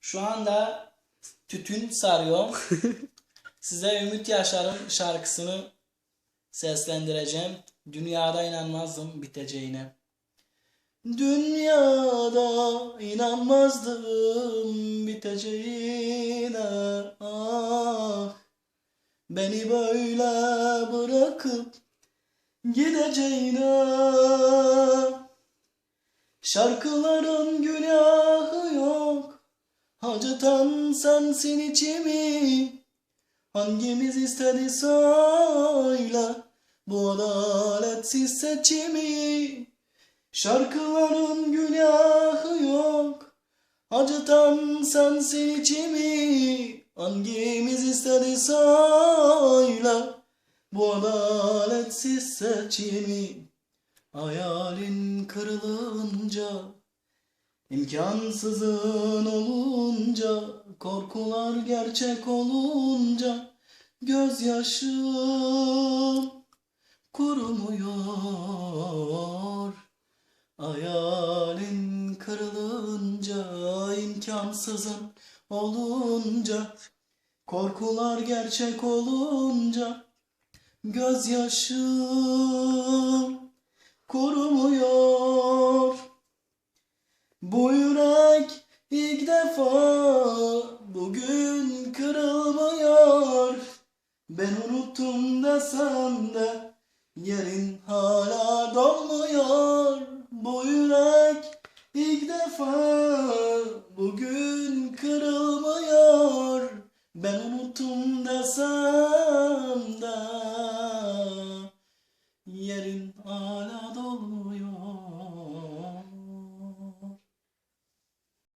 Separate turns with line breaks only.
Şu anda tütün sarıyor. Size Ümit Yaşar'ın şarkısını seslendireceğim. Dünyada inanmazdım biteceğine. Dünyada inanmazdım biteceğine. Ah, beni böyle bırakıp gideceğine. Şarkıların günahı. Acıtan sensin içimi. Hangimiz istedi söyle bu adaletsiz seçimi. Şarkıların günahı yok. Acıtan sensin içimi. Hangimiz istedi söyle bu adaletsiz seçimi. Hayalin kırılınca İmkansızın olunca, korkular gerçek olunca, gözyaşım kurumuyor. Hayalin kırılınca, imkansızın olunca, korkular gerçek olunca, gözyaşım kurumuyor. ilk defa bugün kırılmıyor. Ben unuttum da sen de yerin hala dolmuyor. Bu yürek ilk defa bugün kırılmıyor. Ben unuttum da sen de